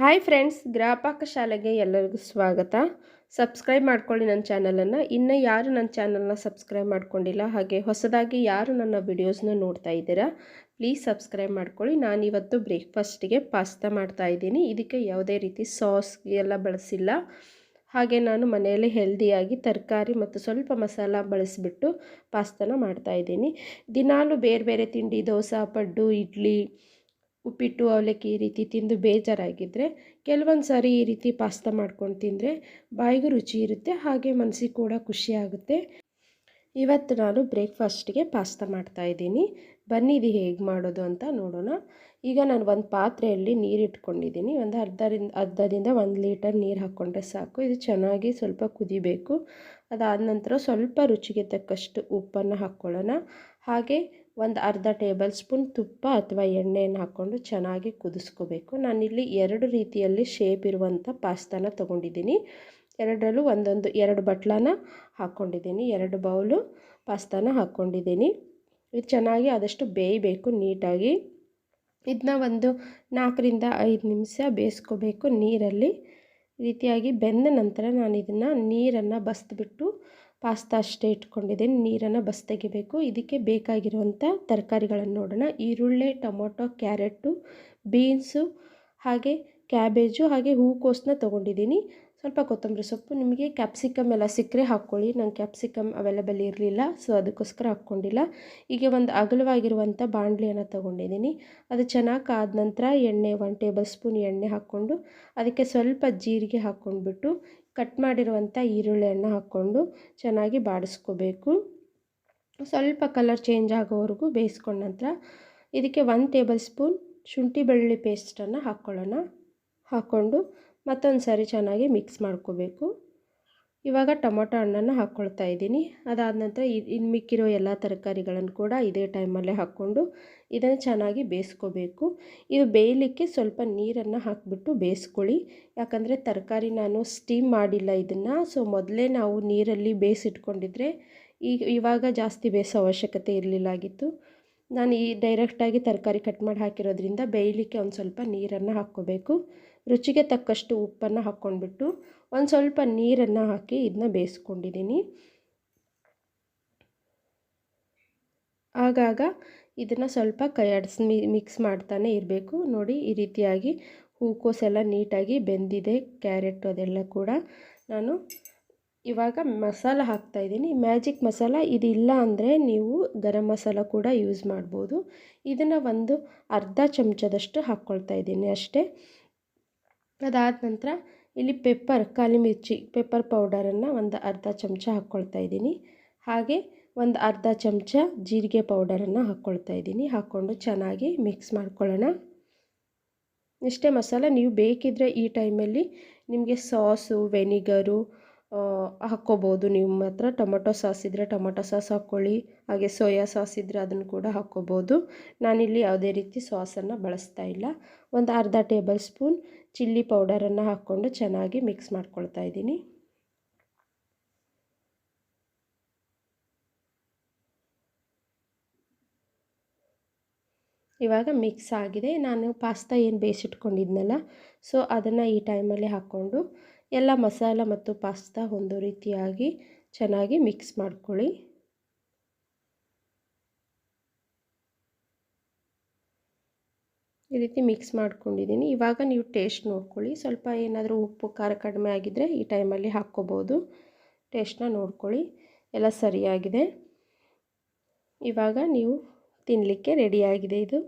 Hi friends ಗ್ರಾಹಕ ಶಾಲೆಗೆ ಎಲ್ಲರಿಗೂ ಸ್ವಾಗತ. ಸಬ್ಸ್ಕ್ರೈಬ್ ಮಾಡ್ಕೊಳ್ಳಿ ನನ್ನ ಚಾನಲನ್ನು. ಇನ್ನು ಯಾರು ನನ್ನ ಚಾನಲ್ನ ಸಬ್ಸ್ಕ್ರೈಬ್ ಮಾಡ್ಕೊಂಡಿಲ್ಲ, ಹಾಗೆ ಹೊಸದಾಗಿ ಯಾರು ನನ್ನ ವಿಡಿಯೋಸ್ನ ನೋಡ್ತಾ ಇದ್ದೀರಾ, ಪ್ಲೀಸ್ ಸಬ್ಸ್ಕ್ರೈಬ್ ಮಾಡ್ಕೊಳ್ಳಿ. ನಾನಿವತ್ತು ಬ್ರೇಕ್ಫಾಸ್ಟಿಗೆ ಪಾಸ್ತಾ ಮಾಡ್ತಾ ಇದ್ದೀನಿ. ಇದಕ್ಕೆ ಯಾವುದೇ ರೀತಿ ಸಾಸ್ ಎಲ್ಲ ಬಳಸಿಲ್ಲ. ಹಾಗೆ ನಾನು ಮನೆಯಲ್ಲೇ ಹೆಲ್ದಿಯಾಗಿ ತರಕಾರಿ ಮತ್ತು ಸ್ವಲ್ಪ ಮಸಾಲ ಬಳಸಿಬಿಟ್ಟು ಪಾಸ್ತಾನ ಮಾಡ್ತಾಯಿದ್ದೀನಿ ದಿನಾಲು ಬೇರೆ ಬೇರೆ ತಿಂಡಿ, ದೋಸೆ, ಪಡ್ಡು, ಇಡ್ಲಿ ಉಪ್ಪಿಟ್ಟು, ಅವಲಕ್ಕಿ ಈ ರೀತಿ ತಿಂದು ಬೇಜಾರಾಗಿದ್ದರೆ ಕೆಲವೊಂದು ಸಾರಿ ಈ ರೀತಿ ಪಾಸ್ತಾ ಮಾಡ್ಕೊಂಡು ತಿಂದರೆ ಬಾಯಿಗೂ ರುಚಿ ಇರುತ್ತೆ, ಹಾಗೆ ಮನಸ್ಸಿಗೆ ಕೂಡ ಖುಷಿ ಆಗುತ್ತೆ. ಇವತ್ತು ನಾನು ಬ್ರೇಕ್ಫಾಸ್ಟ್ಗೆ ಪಾಸ್ತಾ ಮಾಡ್ತಾಯಿದ್ದೀನಿ ಬನ್ನಿ ಇದು ಹೇಗೆ ಮಾಡೋದು ಅಂತ ನೋಡೋಣ. ಈಗ ನಾನು ಒಂದು ಪಾತ್ರೆಯಲ್ಲಿ ನೀರು ಇಟ್ಕೊಂಡಿದ್ದೀನಿ ಒಂದು ಅರ್ಧರಿಂದ, ಅರ್ಧದಿಂದ ಒಂದು ಲೀಟರ್ ನೀರು ಹಾಕ್ಕೊಂಡ್ರೆ ಸಾಕು. ಇದು ಚೆನ್ನಾಗಿ ಸ್ವಲ್ಪ ಕುದಿಬೇಕು. ಅದಾದ ನಂತರ ಸ್ವಲ್ಪ ರುಚಿಗೆ ತಕ್ಕಷ್ಟು ಉಪ್ಪನ್ನು ಹಾಕ್ಕೊಳ್ಳೋಣ ಹಾಗೆ ಒಂದು ಅರ್ಧ ಟೇಬಲ್ ಸ್ಪೂನ್ ತುಪ್ಪ ಅಥವಾ ಎಣ್ಣೆಯನ್ನು ಹಾಕ್ಕೊಂಡು ಚೆನ್ನಾಗಿ ಕುದಿಸ್ಕೋಬೇಕು. ನಾನಿಲ್ಲಿ ಎರಡು ರೀತಿಯಲ್ಲಿ ಶೇಪ್ ಇರುವಂಥ ಪಾಸ್ತಾನ ತೊಗೊಂಡಿದ್ದೀನಿ. ಎರಡರಲ್ಲೂ ಒಂದೊಂದು, ಎರಡು ಬಟ್ಲನ ಹಾಕ್ಕೊಂಡಿದ್ದೀನಿ ಎರಡು ಬೌಲು ಪಾಸ್ತಾನ ಹಾಕ್ಕೊಂಡಿದ್ದೀನಿ ಇದು ಚೆನ್ನಾಗಿ ಆದಷ್ಟು ಬೇಯಬೇಕು ನೀಟಾಗಿ. ಇದನ್ನ ಒಂದು ನಾಲ್ಕರಿಂದ ಐದು ನಿಮಿಷ ಬೇಯಿಸ್ಕೋಬೇಕು ನೀರಲ್ಲಿ. ರೀತಿಯಾಗಿ ಬೆಂದ ನಂತರ ನಾನು ಇದನ್ನು ನೀರನ್ನು ಬಸ್ದುಬಿಟ್ಟು ಪಾಸ್ತಾ ಅಷ್ಟೇ ಇಟ್ಕೊಂಡಿದ್ದೀನಿ, ನೀರನ್ನು ಬಸ್ ತೆಗಿಬೇಕು. ಇದಕ್ಕೆ ಬೇಕಾಗಿರುವಂಥ ತರಕಾರಿಗಳನ್ನು ನೋಡೋಣ. ಈರುಳ್ಳಿ, ಟೊಮೊಟೊ, ಕ್ಯಾರೆಟು, ಬೀನ್ಸು, ಹಾಗೆ ಕ್ಯಾಬೇಜು, ಹಾಗೆ ಹೂಕೋಸನ್ನ ತೊಗೊಂಡಿದ್ದೀನಿ. ಸ್ವಲ್ಪ ಕೊತ್ತಂಬರಿ ಸೊಪ್ಪು. ನಿಮಗೆ ಕ್ಯಾಪ್ಸಿಕಮ್ ಎಲ್ಲ ಸಿಕ್ಕರೆ ಹಾಕ್ಕೊಳ್ಳಿ. ನಂಗೆ ಕ್ಯಾಪ್ಸಿಕಮ್ ಅವೈಲೇಬಲ್ ಇರಲಿಲ್ಲ ಸೊ ಅದಕ್ಕೋಸ್ಕರ ಹಾಕ್ಕೊಂಡಿಲ್ಲ. ಈಗ ಒಂದು ಅಗಲವಾಗಿರುವಂಥ ಬಾಣಲಿಯನ್ನು ತೊಗೊಂಡಿದ್ದೀನಿ. ಅದು ಚೆನ್ನಾಗಿ ಕಾದ ನಂತರ ಎಣ್ಣೆ ಒನ್ ಟೇಬಲ್ ಸ್ಪೂನ್ ಎಣ್ಣೆ ಹಾಕ್ಕೊಂಡು, ಅದಕ್ಕೆ ಸ್ವಲ್ಪ ಜೀರಿಗೆ ಹಾಕ್ಕೊಂಡ್ಬಿಟ್ಟು ಕಟ್ ಮಾಡಿರುವಂಥ ಈರುಳ್ಳಿಯನ್ನು ಹಾಕ್ಕೊಂಡು ಚೆನ್ನಾಗಿ ಬಾಡಿಸ್ಕೋಬೇಕು. ಸ್ವಲ್ಪ ಕಲರ್ ಚೇಂಜ್ ಆಗೋವರೆಗೂ ಬೇಯಿಸ್ಕೊಂಡ ನಂತರ ಇದಕ್ಕೆ ಒಂದು ಟೇಬಲ್ ಸ್ಪೂನ್ ಶುಂಠಿ ಬೆಳ್ಳುಳ್ಳಿ ಪೇಸ್ಟನ್ನು ಹಾಕ್ಕೊಳ್ಳೋಣ ಹಾಕ್ಕೊಂಡು ಮತ್ತೊಂದು ಸಾರಿ ಚೆನ್ನಾಗಿ ಮಿಕ್ಸ್ ಮಾಡ್ಕೋಬೇಕು. ಇವಾಗ ಟೊಮೊಟೊ ಹಣ್ಣನ್ನು ಹಾಕ್ಕೊಳ್ತಾ ಇದ್ದೀನಿ. ಅದಾದ ನಂತರ ಇನ್ನು ಮಿಕ್ಕಿರೋ ಎಲ್ಲ ತರಕಾರಿಗಳನ್ನು ಕೂಡ ಇದೇ ಟೈಮಲ್ಲೇ ಹಾಕ್ಕೊಂಡು ಇದನ್ನು ಚೆನ್ನಾಗಿ ಬೇಯಿಸ್ಕೋಬೇಕು. ಇದು ಬೇಯಲಿಕ್ಕೆ ಸ್ವಲ್ಪ ನೀರನ್ನು ಹಾಕಿಬಿಟ್ಟು ಬೇಯಿಸ್ಕೊಳ್ಳಿ. ಯಾಕಂದರೆ ತರಕಾರಿ ನಾನು ಸ್ಟೀಮ್ ಮಾಡಿಲ್ಲ ಇದನ್ನು. ಸೊ, ಮೊದಲೇ ನಾವು ನೀರಲ್ಲಿ ಬೇಯಿಸಿಟ್ಕೊಂಡಿದ್ರೆ ಈಗ ಇವಾಗ ಜಾಸ್ತಿ ಬೇಯಿಸೋ ಅವಶ್ಯಕತೆ ಇರಲಿಲ್ಲಾಗಿತ್ತು ನಾನು ಈ ಡೈರೆಕ್ಟಾಗಿ ತರಕಾರಿ ಕಟ್ ಮಾಡಿ ಹಾಕಿರೋದ್ರಿಂದ ಬೇಯಲಿಕ್ಕೆ ಒಂದು ಸ್ವಲ್ಪ ನೀರನ್ನು ಹಾಕ್ಕೋಬೇಕು. ರುಚಿಗೆ ತಕ್ಕಷ್ಟು ಉಪ್ಪನ್ನು ಹಾಕ್ಕೊಂಡ್ಬಿಟ್ಟು ಒಂದು ಸ್ವಲ್ಪ ನೀರನ್ನು ಹಾಕಿ ಇದನ್ನ ಬೇಯಿಸ್ಕೊಂಡಿದ್ದೀನಿ. ಆಗಾಗ ಇದನ್ನು ಸ್ವಲ್ಪ ಕೈಯಾಡಿಸ್ ಮಿಕ್ಸ್ ಮಾಡ್ತಾನೆ ಇರಬೇಕು. ನೋಡಿ, ಈ ರೀತಿಯಾಗಿ ಹೂಕೋಸೆಲ್ಲ ನೀಟಾಗಿ ಬೆಂದಿದೆ, ಕ್ಯಾರೆಟ್ ಅದೆಲ್ಲ ಕೂಡ. ನಾನು ಇವಾಗ ಮಸಾಲ ಹಾಕ್ತಾಯಿದ್ದೀನಿ ಮ್ಯಾಜಿಕ್ ಮಸಾಲ ಇದಿಲ್ಲ ಅಂದರೆ ನೀವು ಗರಂ ಮಸಾಲ ಕೂಡ ಯೂಸ್ ಮಾಡ್ಬೋದು. ಇದನ್ನು ಒಂದು ಅರ್ಧ ಚಮಚದಷ್ಟು ಹಾಕ್ಕೊಳ್ತಾ ಇದ್ದೀನಿ ಅಷ್ಟೇ. ಅದಾದ ನಂತರ ಇಲ್ಲಿ ಪೆಪ್ಪರ್, ಕಾಲಿ ಮಿರ್ಚಿ, ಪೆಪ್ಪರ್ ಪೌಡರನ್ನು ಒಂದು ಅರ್ಧ ಚಮಚ ಹಾಕ್ಕೊಳ್ತಾ ಇದ್ದೀನಿ. ಹಾಗೆ ಒಂದು ಅರ್ಧ ಚಮಚ ಜೀರಿಗೆ ಪೌಡರನ್ನು ಹಾಕ್ಕೊಳ್ತಾ ಇದ್ದೀನಿ. ಹಾಕ್ಕೊಂಡು ಚೆನ್ನಾಗಿ ಮಿಕ್ಸ್ ಮಾಡ್ಕೊಳ್ಳೋಣ. ಇಷ್ಟೇ ಮಸಾಲ ನೀವು ಬೇಕಿದ್ದರೆ ಈ ಟೈಮಲ್ಲಿ ನಿಮಗೆ ಸಾಸು ವೆನಿಗರು ಹಾಕ್ಕೋಬೋದು. ನಿಮ್ಮ ಹತ್ರ ಟೊಮೊಟೊ ಸಾಸ್ ಇದ್ದರೆ ಟೊಮೊಟೊ ಸಾಸ್ ಹಾಕ್ಕೊಳ್ಳಿ. ಹಾಗೆ ಸೋಯಾ ಸಾಸ್ ಇದ್ದರೆ ಅದನ್ನು ಕೂಡ ಹಾಕ್ಕೋಬೋದು. ನಾನಿಲ್ಲಿ ಯಾವುದೇ ರೀತಿ ಸಾಸನ್ನು ಬಳಸ್ತಾ ಇಲ್ಲ. ಒಂದು ಅರ್ಧ ಟೇಬಲ್ ಸ್ಪೂನ್ ಚಿಲ್ಲಿ ಪೌಡರನ್ನು ಹಾಕ್ಕೊಂಡು ಚೆನ್ನಾಗಿ ಮಿಕ್ಸ್ ಮಾಡ್ಕೊಳ್ತಾ ಇದ್ದೀನಿ. ಇವಾಗ ಮಿಕ್ಸ್ ಆಗಿದೆ. ನಾನು ಪಾಸ್ತಾ ಏನು ಬೇಯಿಸಿಟ್ಕೊಂಡಿದ್ನಲ್ಲ, ಸೊ ಅದನ್ನು ಈ ಟೈಮಲ್ಲಿ ಹಾಕ್ಕೊಂಡು ಎಲ್ಲ ಮಸಾಲ ಮತ್ತು ಪಾಸ್ತಾ ಒಂದು ರೀತಿಯಾಗಿ ಚೆನ್ನಾಗಿ ಮಿಕ್ಸ್ ಮಾಡ್ಕೊಳ್ಳಿ. ಈ ರೀತಿ ಮಿಕ್ಸ್ ಮಾಡ್ಕೊಂಡಿದ್ದೀನಿ. ಇವಾಗ ನೀವು ಟೇಸ್ಟ್ ನೋಡ್ಕೊಳ್ಳಿ. ಸ್ವಲ್ಪ ಏನಾದರೂ ಉಪ್ಪು, ಖಾರ ಕಡಿಮೆ ಆಗಿದ್ದರೆ ಈ ಟೈಮಲ್ಲಿ ಹಾಕ್ಕೋಬೋದು. ಟೇಸ್ಟ್ನ ನೋಡ್ಕೊಳ್ಳಿ. ಎಲ್ಲ ಸರಿಯಾಗಿದೆ. ಇವಾಗ ನೀವು ತಿನ್ನಲಿಕ್ಕೆ ರೆಡಿಯಾಗಿದೆ ಇದು.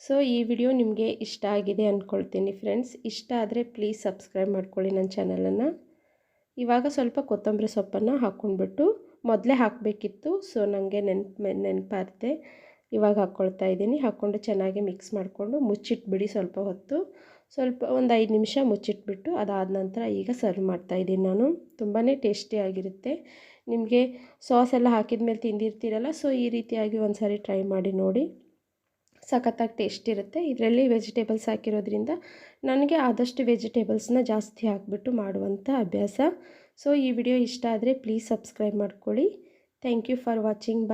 ಸೊ, ಈ ವಿಡಿಯೋ ನಿಮಗೆ ಇಷ್ಟ ಆಗಿದೆ ಅಂದ್ಕೊಳ್ತೀನಿ ಫ್ರೆಂಡ್ಸ್. ಇಷ್ಟ ಆದರೆ ಪ್ಲೀಸ್ ಸಬ್ಸ್ಕ್ರೈಬ್ ಮಾಡ್ಕೊಳ್ಳಿ ನನ್ನ ಚಾನಲನ್ನು. ಇವಾಗ ಸ್ವಲ್ಪ ಕೊತ್ತಂಬರಿ ಸೊಪ್ಪನ್ನು ಹಾಕ್ಕೊಂಡ್ಬಿಟ್ಟು ಮೊದಲೇ ಹಾಕಬೇಕಿತ್ತು, ಸೊ ನನಗೆ ನೆನ್ಪು, ನೆನಪಾರ್ತೆ. ಇವಾಗ ಹಾಕ್ಕೊಳ್ತಾ ಇದ್ದೀನಿ. ಹಾಕ್ಕೊಂಡು ಚೆನ್ನಾಗಿ ಮಿಕ್ಸ್ ಮಾಡಿಕೊಂಡು ಮುಚ್ಚಿಟ್ಬಿಡಿ ಸ್ವಲ್ಪ ಹೊತ್ತು. ಸ್ವಲ್ಪ ಒಂದು ಐದು ನಿಮಿಷ ಮುಚ್ಚಿಟ್ಬಿಟ್ಟು ಅದಾದ ನಂತರ ಈಗ ಸರ್ವ್ ಮಾಡ್ತಾಯಿದ್ದೀನಿ ನಾನು. ತುಂಬಾ ಟೇಸ್ಟಿಯಾಗಿರುತ್ತೆ ನಿಮಗೆ ಸಾಸ್ ಎಲ್ಲ ಹಾಕಿದ ಮೇಲೆ ತಿಂದಿರ್ತೀರಲ್ಲ, ಸೊ ಈ ರೀತಿಯಾಗಿ ಒಂದು ಸಾರಿ ಟ್ರೈ ಮಾಡಿ ನೋಡಿ. ಸಖತ್ತಾಗಿ ಟೇಸ್ಟ್ ಇರುತ್ತೆ ಇದರಲ್ಲಿ ವೆಜಿಟೇಬಲ್ಸ್ ಹಾಕಿರೋದ್ರಿಂದ ನನಗೆ ಆದಷ್ಟು ವೆಜಿಟೇಬಲ್ಸ್ನ ಜಾಸ್ತಿ ಹಾಕಿಬಿಟ್ಟು ಮಾಡುವಂಥ ಅಭ್ಯಾಸ. ಸೊ, ಈ ವಿಡಿಯೋ ಇಷ್ಟ ಆದರೆ ಪ್ಲೀಸ್ ಸಬ್ಸ್ಕ್ರೈಬ್ ಮಾಡ್ಕೊಳ್ಳಿ. Thank you for watching. Bye.